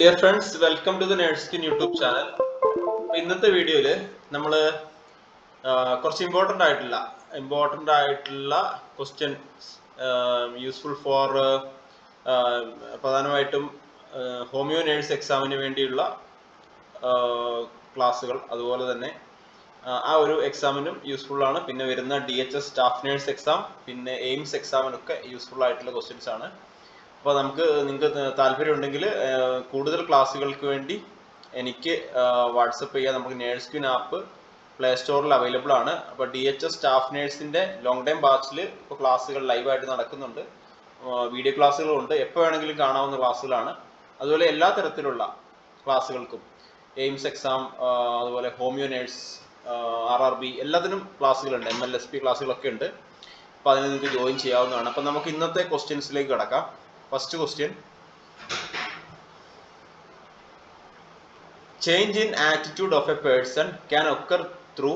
Dear friends welcome to the nurse queen YouTube channel ഇന്നത്തെ വീഡിയോയിൽ നമ്മൾ കുറച്ച് ഇമ്പോർട്ടന്റ് ആയിട്ടുള്ള ഇമ്പോർട്ടന്റ് ആയിട്ടുള്ള ക്വസ്റ്റ്യൻസ് യൂസ്ഫുൾ ഫോർ പ്രധാനമായിട്ടും ഹോമിയോ നേഴ്സ് എക്സാമിന് വേണ്ടിയുള്ള ക്ലാസ്സുകൾ. അതുപോലെ തന്നെ ആ ഒരു എക്സാമിനും യൂസ്ഫുൾ ആണ്. പിന്നെ വരുന്ന D H S staff nurse exam പിന്നെ എയിംസ് എക്സാമിനൊക്കെ യൂസ്ഫുൾ ആയിട്ടുള്ള ക്വസ്റ്റ്യൻസ് ആണ്. അപ്പോൾ നമുക്ക് നിങ്ങൾക്ക് താല്പര്യം ഉണ്ടെങ്കിൽ കൂടുതൽ ക്ലാസ്സുകൾക്ക് വേണ്ടി എനിക്ക് വാട്സപ്പ് ചെയ്യാം. നമുക്ക് നേഴ്സ് ക്യൂൻ ആപ്പ് പ്ലേ സ്റ്റോറിൽ അവൈലബിൾ ആണ്. അപ്പോൾ ഡി എച്ച് എസ് സ്റ്റാഫ് നേഴ്സിന്റെ ലോങ് ടൈം ബാച്ചിൽ ഇപ്പോൾ ക്ലാസ്സുകൾ ലൈവായിട്ട് നടക്കുന്നുണ്ട്. വീഡിയോ ക്ലാസ്സുകളും ഉണ്ട്. എപ്പോൾ വേണമെങ്കിലും കാണാവുന്ന ക്ലാസ്സുകളാണ്. അതുപോലെ എല്ലാ തരത്തിലുള്ള ക്ലാസ്സുകൾക്കും എയിംസ് എക്സാം അതുപോലെ homeo nurse R R B എല്ലാത്തിനും ക്ലാസ്സുകളുണ്ട്. എം എൽ എസ് പി ക്ലാസ്സുകളൊക്കെ ഉണ്ട്. അപ്പോൾ അതിന് നിങ്ങൾക്ക് ജോയിൻ ചെയ്യാവുന്നതാണ്. അപ്പോൾ നമുക്ക് ഇന്നത്തെ ക്വസ്റ്റ്യൻസിലേക്ക് കിടക്കാം. First question change in attitude of a person can occur through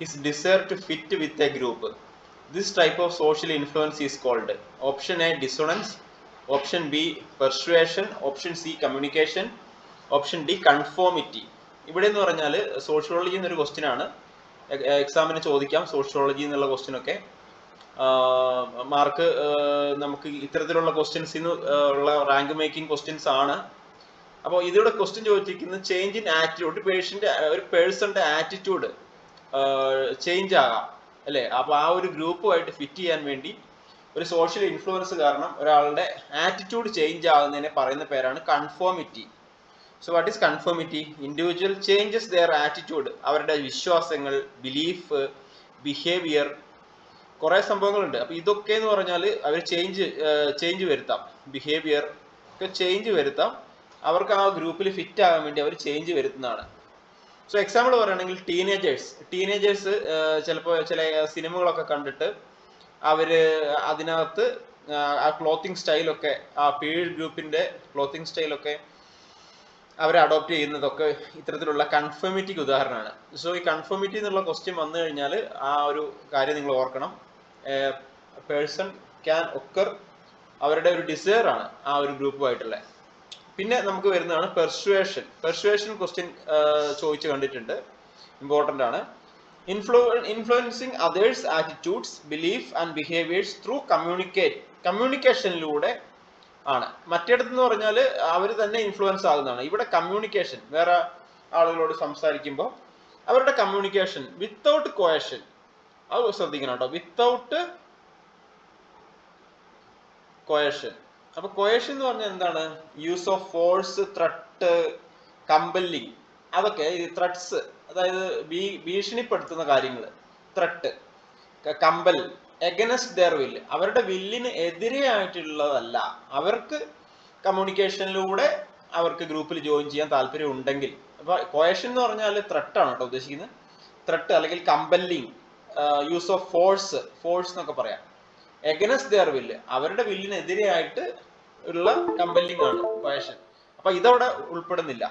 his desire to fit with a group this type of social influence is called option A dissonance option B persuasion option C communication option D conformity ഇവിടെ എന്ന് പറഞ്ഞാൽ sociology എന്നൊരു question ആണ്. എക്സാമിന് ചോദിക്കാം sociology എന്നുള്ള question ഒക്കെ. Mark നമുക്ക് ഇത്തരത്തിലുള്ള ക്വസ്റ്റ്യൻസിന് ഉള്ള റാങ്ക് മേക്കിംഗ് ക്വസ്റ്റ്യൻസ് ആണ്. അപ്പോൾ ഇതിലൂടെ ക്വസ്റ്റ്യൻ ചോദിച്ചിരിക്കുന്നത് ചേഞ്ച് ഇൻ ആറ്റിറ്റ്യൂഡ് പേഴ്സന്റെ ഒരു പേഴ്സണിന്റെ ആറ്റിറ്റ്യൂഡ് ചേഞ്ച് ആകാം അല്ലേ? അപ്പോൾ ആ ഒരു ഗ്രൂപ്പുമായിട്ട് ഫിറ്റ് ചെയ്യാൻ വേണ്ടി ഒരു സോഷ്യൽ ഇൻഫ്ലുവൻസ് കാരണം ഒരാളുടെ ആറ്റിറ്റ്യൂഡ് ചേഞ്ച് ആകുന്നതിനെ പറയുന്ന പേരാണ് conformity so what is conformity individual changes their attitude അവരുടെ വിശ്വാസങ്ങൾ ബിലീഫ് ബിഹേവിയർ കുറേ സംഭവങ്ങളുണ്ട്. അപ്പോൾ ഇതൊക്കെ എന്ന് പറഞ്ഞാൽ അവർ ചേഞ്ച് ചേഞ്ച് വരുത്താം. ബിഹേവിയർ ഒക്കെ ചേഞ്ച് വരുത്താം. അവർക്ക് ആ ഗ്രൂപ്പിൽ ഫിറ്റ് ആകാൻ വേണ്ടി അവർ ചേഞ്ച് വരുത്തുന്നതാണ്. സോ എക്സാമ്പിൾ പറയുകയാണെങ്കിൽ ടീനേജേഴ്സ് ടീനേജേഴ്സ് ചിലപ്പോൾ ചില സിനിമകളൊക്കെ കണ്ടിട്ട് അവർ അതിനകത്ത് ആ ക്ലോത്തിങ് സ്റ്റൈലൊക്കെ ആ പീഡ് ഗ്രൂപ്പിന്റെ ക്ലോത്തിങ് സ്റ്റൈലൊക്കെ അവർ അഡോപ്റ്റ് ചെയ്യുന്നതൊക്കെ ഇത്തരത്തിലുള്ള കൺഫേമിറ്റിക്ക് ഉദാഹരണമാണ്. സോ ഈ കൺഫേമിറ്റി എന്നുള്ള ക്വസ്റ്റ്യൻ വന്നു കഴിഞ്ഞാൽ ആ ഒരു കാര്യം നിങ്ങൾ ഓർക്കണം. പേഴ്സൺ ക്യാൻ ഒക്കർ അവരുടെ ഒരു ഡിസയർ ആണ് ആ ഒരു ഗ്രൂപ്പുമായിട്ടുള്ള പിന്നെ നമുക്ക് വരുന്നതാണ് പെർസുവേഷൻ പെർസുവേഷൻ ക്വസ്റ്റ്യൻ ചോദിച്ചു കണ്ടിട്ടുണ്ട്. ഇമ്പോർട്ടന്റ് ആണ്. Influ influencing others attitudes belief and behaviours through communicate കമ്മ്യൂണിക്കേഷനിലൂടെ ആണ്. മറ്റേടത്ത് എന്ന് പറഞ്ഞാൽ അവർ തന്നെ ഇൻഫ്ലുവൻസ് ആകുന്നതാണ്. ഇവിടെ കമ്മ്യൂണിക്കേഷൻ വേറെ ആളുകളോട് സംസാരിക്കുമ്പോൾ അവരുടെ കമ്മ്യൂണിക്കേഷൻ വിത്തൗട്ട് കോയഷൻ അത് ശ്രദ്ധിക്കണം കേട്ടോ വിത്തൗട്ട് കോയഷൻ അപ്പൊ കോയഷൻ എന്ന് പറഞ്ഞാൽ എന്താണ്? Use of force threat compelling അതൊക്കെ ഈ ത്രട്ട്സ് അതായത് ഭീ ഭീഷണിപ്പെടുത്തുന്ന കാര്യങ്ങൾ. ത്രട്ട് കമ്പൽ എഗനസ്റ്റ് ദെയർ വില്ല് അവരുടെ വില്ലിന് എതിരെയായിട്ടുള്ളതല്ല. അവർക്ക് കമ്മ്യൂണിക്കേഷനിലൂടെ അവർക്ക് ഗ്രൂപ്പിൽ ജോയിൻ ചെയ്യാൻ താല്പര്യം ഉണ്ടെങ്കിൽ അപ്പൊ കോയഷൻ എന്ന് പറഞ്ഞാൽ ത്രട്ടാണ് കേട്ടോ ഉദ്ദേശിക്കുന്നത്. ത്രട്ട് അല്ലെങ്കിൽ compelling use of force force എന്നൊക്കെ പറയാം. എഗനസ്റ്റ് ദെയർ വില്ല് അവരുടെ വില്ലിനെതിരെയായിട്ട് ഉള്ള കമ്പല്ലിംഗ് ആണ് പാഷൻ അപ്പൊ ഇതവിടെ ഉൾപ്പെടുന്നില്ല.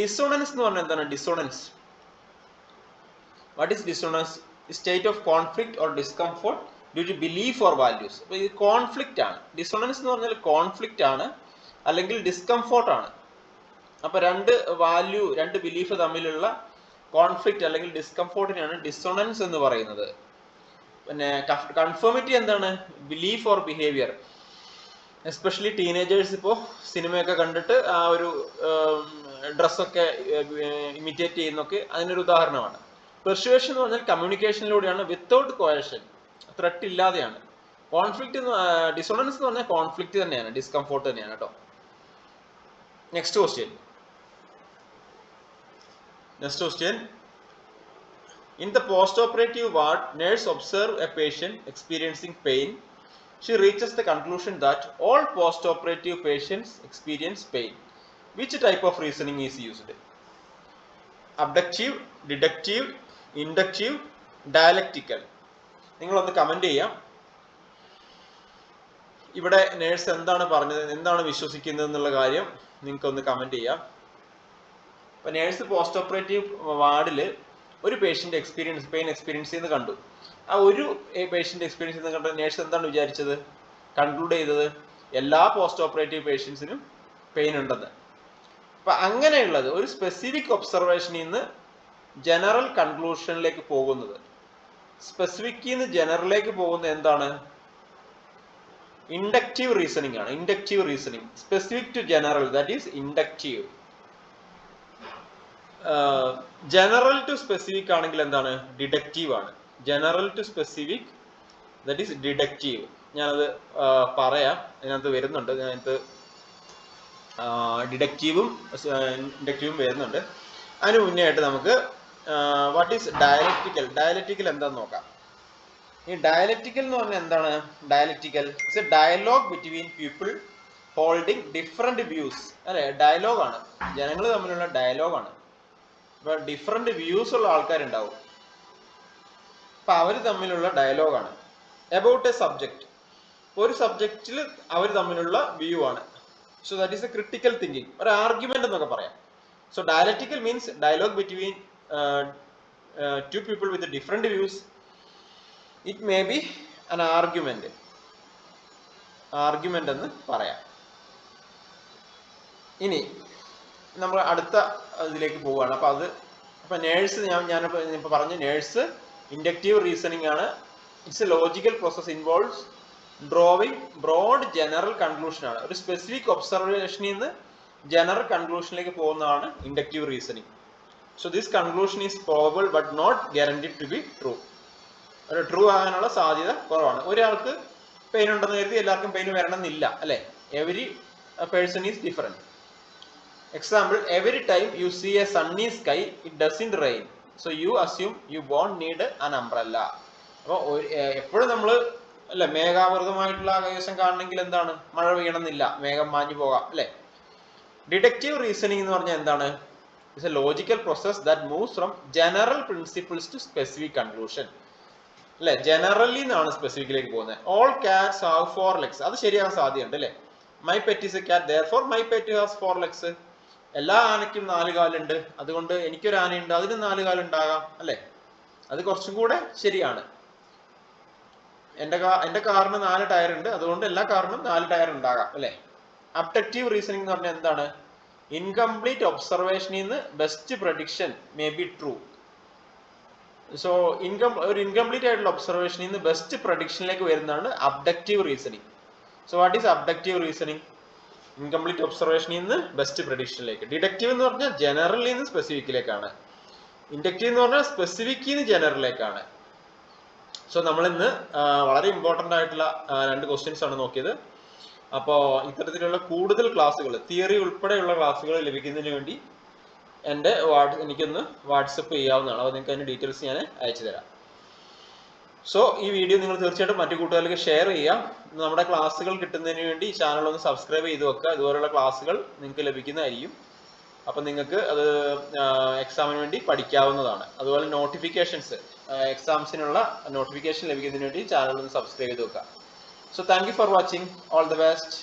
ഡിസോണൻസ് എന്ന് പറഞ്ഞാൽ എന്താണ്? Dissonance what is dissonance state of conflict or discomfort due to belief or values അപ്പൊ ഇത് കോൺഫ്ലിക്റ്റ് ആണ്. ഡിസോണൻസ് എന്ന് പറഞ്ഞാൽ കോൺഫ്ലിക്റ്റ് ആണ് അല്ലെങ്കിൽ ഡിസ്കംഫോർട്ട് ആണ്. അപ്പൊ രണ്ട് വാല്യൂ രണ്ട് ബിലീഫ് തമ്മിലുള്ള കോൺഫ്ലിക്റ്റ് അല്ലെങ്കിൽ ഡിസ്കംഫോർട്ടിനെയാണ് ഡിസോണൻസ് എന്ന് പറയുന്നത്. പിന്നെ കൺഫേമിറ്റി എന്താണ്? Belief or behaviour especially teenagers ഇപ്പോൾ സിനിമയൊക്കെ കണ്ടിട്ട് ആ ഒരു ഡ്രസ്സൊക്കെ ഇമിറ്റേറ്റ് ചെയ്യുന്നൊക്കെ അതിനൊരു ഉദാഹരണമാണ്. പെർസുവേഷൻ എന്ന് പറഞ്ഞാൽ കമ്മ്യൂണിക്കേഷനിലൂടെയാണ് വിത്തൗട്ട് കോയഷൻ ത്രെട്ട് ഇല്ലാതെയാണ്. കോൺഫ്ലിക്റ്റ് ഡിസോണൻസ് എന്ന് പറഞ്ഞാൽ കോൺഫ്ലിക്റ്റ് തന്നെയാണ് ഡിസ്കംഫോർട്ട് തന്നെയാണ് കേട്ടോ next question next question in the post operative ward nurse observe a patient experiencing pain she reaches the conclusion that all post operative patients experience pain which type of reasoning is used abductive deductive inductive dialectical നിങ്ങളൊന്ന് comment ചെയ്യാം. ഇവിടെ nurse എന്താണ് പറഞ്ഞത് എന്താണ് വിശ്വസിക്കുന്നത് എന്നുള്ള കാര്യം നിങ്ങൾക്കൊന്ന് കമന്റ് ചെയ്യാം. ഇപ്പൊ നേഴ്സ് പോസ്റ്റ് ഓപ്പറേറ്റീവ് വാർഡിൽ ഒരു പേഷ്യന്റ് എക്സ്പീരിയൻസ് പെയിൻ എക്സ്പീരിയൻസ് ചെയ്ത് കണ്ടു. ആ ഒരു പേഷ്യന്റ് എക്സ്പീരിയൻസ് ചെയ്യുന്ന കണ്ട നേഴ്സ് എന്താണ് വിചാരിച്ചത്? കൺക്ലൂഡ് ചെയ്തത് എല്ലാ പോസ്റ്റ് ഓപ്പറേറ്റീവ് പേഷ്യൻസിനും പെയിൻ ഉണ്ടെന്ന്. അപ്പൊ അങ്ങനെയുള്ളത് ഒരു സ്പെസിഫിക് ഒബ്സർവേഷനിൽ നിന്ന് ജനറൽ കൺക്ലൂഷനിലേക്ക് പോകുന്നത്. സ്പെസിഫിക്കിൽ നിന്ന് ജനറലിലേക്ക് പോകുന്നത് എന്താണ്? ഇൻഡക്റ്റീവ് റീസണിങ് ആണ്. Inductive reasoning specific to general that is inductive general to specific ആണെങ്കിൽ എന്താണ്? ഡിഡക്റ്റീവ് ആണ്. General to specific that is deductive ഞാനത് പറയാം. അതിനകത്ത് വരുന്നുണ്ട്. അതിനകത്ത് ഡിഡക്റ്റീവും ഇൻഡക്റ്റീവും വരുന്നുണ്ട്. അതിന് മുന്നേ ആയിട്ട് നമുക്ക് വാട്ട് ഈസ് ഡയലക്റ്റിക്കൽ ഡയലക്റ്റിക്കൽ എന്താന്ന് നോക്കാം. ഈ ഡയലക്റ്റിക്കൽ എന്ന് പറഞ്ഞാൽ എന്താണ്? Dialectical it's a dialogue between people holding different views അല്ലെ? ഡയലോഗാണ് ജനങ്ങൾ തമ്മിലുള്ള ഡയലോഗ് ഡിഫറെന്റ് വ്യൂസ് ഉള്ള ആൾക്കാരുണ്ടാവും. അപ്പൊ അവർ തമ്മിലുള്ള ഡയലോഗാണ് അബൌട്ട് എ സബ്ജക്ട് ഒരു സബ്ജക്റ്റിൽ അവർ തമ്മിലുള്ള വ്യൂ ആണ്. So that is a critical thinking ഒരു ആർഗ്യുമെന്റ് എന്നൊക്കെ പറയാം. So dialectical means dialogue between two people with different views it may be an argument argument എന്ന് പറയാം. ഇനി നമ്മൾ അടുത്ത ഇതിലേക്ക് പോവുകയാണ്. അപ്പോൾ അത് അപ്പോൾ നേഴ്സ് ഞാൻ ഞാൻ ഇപ്പൊ പറഞ്ഞു നേഴ്സ് ഇൻഡക്റ്റീവ് റീസണിങ് ആണ്. It's a logical process involves drawing broad general conclusion ആണ്. ഒരു സ്പെസിഫിക് ഒബ്സർവേഷനിൽ നിന്ന് ജനറൽ കൺക്ലൂഷനിലേക്ക് പോകുന്നതാണ് inductive reasoning so this conclusion is probable but not guaranteed to be true ഒരു ട്രൂ ആകാനുള്ള സാധ്യത കുറവാണ്. ഒരാൾക്ക് പെയിൻ ഉണ്ടെന്ന് കരുതി എല്ലാവർക്കും പെയിൻ വരണമെന്നില്ല അല്ലേ? Every person is different example every time you see a sunny sky it doesn't rain. So you assume you won't need an umbrella. അപ്പോൾ എപ്പോഴും നമ്മൾ അല്ലെ മേഘാവൃതമായിട്ടുള്ള ആകാശം കാണണമെങ്കിൽ എന്താണ്? മഴ പെയ്യണമെന്നില്ല. മേഘം മാഞ്ഞു പോകാം അല്ലെ? ഡിഡക്റ്റീവ് റീസണിംഗ് എന്ന് പറഞ്ഞാൽ എന്താണ്? It's a logical process that moves from general principles to specific conclusion അല്ലെ ജനറലി എന്നാണ് സ്പെസിഫിക്കിലേക്ക് പോകുന്നത്? All cats have four legs അത് ശരിയാകാൻ സാധ്യതയുണ്ട് അല്ലെ? My pet is a cat therefore my pet has four legs എല്ലാ ആനയ്ക്കും നാല് കാലുണ്ട്. അതുകൊണ്ട് എനിക്കൊരു ആനയുണ്ട് അതിന് നാല് കാലുണ്ടാകാം അല്ലെ? അത് കുറച്ചും കൂടെ ശരിയാണ്. എന്റെ കാ എന്റെ കാറിന് നാല് ടയർ ഉണ്ട് അതുകൊണ്ട് എല്ലാ കാറിനും നാല് ടയർ ഉണ്ടാകാം അല്ലെ? അബ്ഡക്റ്റീവ് റീസണിങ് എന്ന് പറഞ്ഞാൽ എന്താണ്? ഇൻകംപ്ലീറ്റ് ഒബ്സർവേഷനിൽ നിന്ന് best prediction may be true so income ഒരു ഇൻകംപ്ലീറ്റ് ആയിട്ടുള്ള ഒബ്സർവേഷനിൽ നിന്ന് ബെസ്റ്റ് പ്രഡിക്ഷനിലേക്ക് വരുന്നതാണ് abductive reasoning so what is abductive reasoning incomplete ഒബ്സർവേഷനിൽ നിന്ന് ബെസ്റ്റ് പ്രഡിക്ഷനിലേക്ക് ഡിഡക്റ്റീവ് എന്ന് പറഞ്ഞാൽ ജനറലിൽ നിന്ന് സ്പെസിഫിക്കിലേക്കാണ് ഇൻഡക്റ്റീവ് എന്ന് പറഞ്ഞാൽ സ്പെസിഫിക്കിൽ നിന്ന് ജനറലിലേക്കാണ് സോ നമ്മൾ ഇന്ന് വളരെ ഇമ്പോർട്ടന്റ് ആയിട്ടുള്ള രണ്ട് ക്വസ്റ്റ്യൻസ് ആണ് നോക്കിയത്. അപ്പോൾ ഇത്തരത്തിലുള്ള കൂടുതൽ ക്ലാസ്സുകൾ തിയറി ഉൾപ്പെടെയുള്ള ക്ലാസ്സുകൾ ലഭിക്കുന്നതിന് വേണ്ടി എന്റെ വാട്സ് എനിക്കൊന്ന് വാട്സപ്പ് ചെയ്യാവുന്നതാണ്. അപ്പോൾ നിങ്ങൾക്ക് അതിന്റെ ഡീറ്റെയിൽസ് ഞാൻ അയച്ചു തരാം സോ ഈ വീഡിയോ നിങ്ങൾ തീർച്ചയായിട്ടും മറ്റു കൂട്ടുകാർക്ക് ഷെയർ ചെയ്യാം. നമ്മുടെ ക്ലാസ്സുകൾ കിട്ടുന്നതിന് വേണ്ടി ഈ ചാനൽ ഒന്ന് സബ്സ്ക്രൈബ് ചെയ്ത് വെക്കുക. ഇതുപോലുള്ള ക്ലാസ്സുകൾ നിങ്ങൾക്ക് ലഭിക്കുന്നതായിരിക്കും. അപ്പം നിങ്ങൾക്ക് അത് എക്സാമിന് വേണ്ടി പഠിക്കാവുന്നതാണ്. അതുപോലെ നോട്ടിഫിക്കേഷൻസ് എക്സാംസിനുള്ള നോട്ടിഫിക്കേഷൻ ലഭിക്കുന്നതിന് വേണ്ടി ചാനൽ ഒന്ന് സബ്സ്ക്രൈബ് ചെയ്ത് വെക്കുക. So thank for watching all the best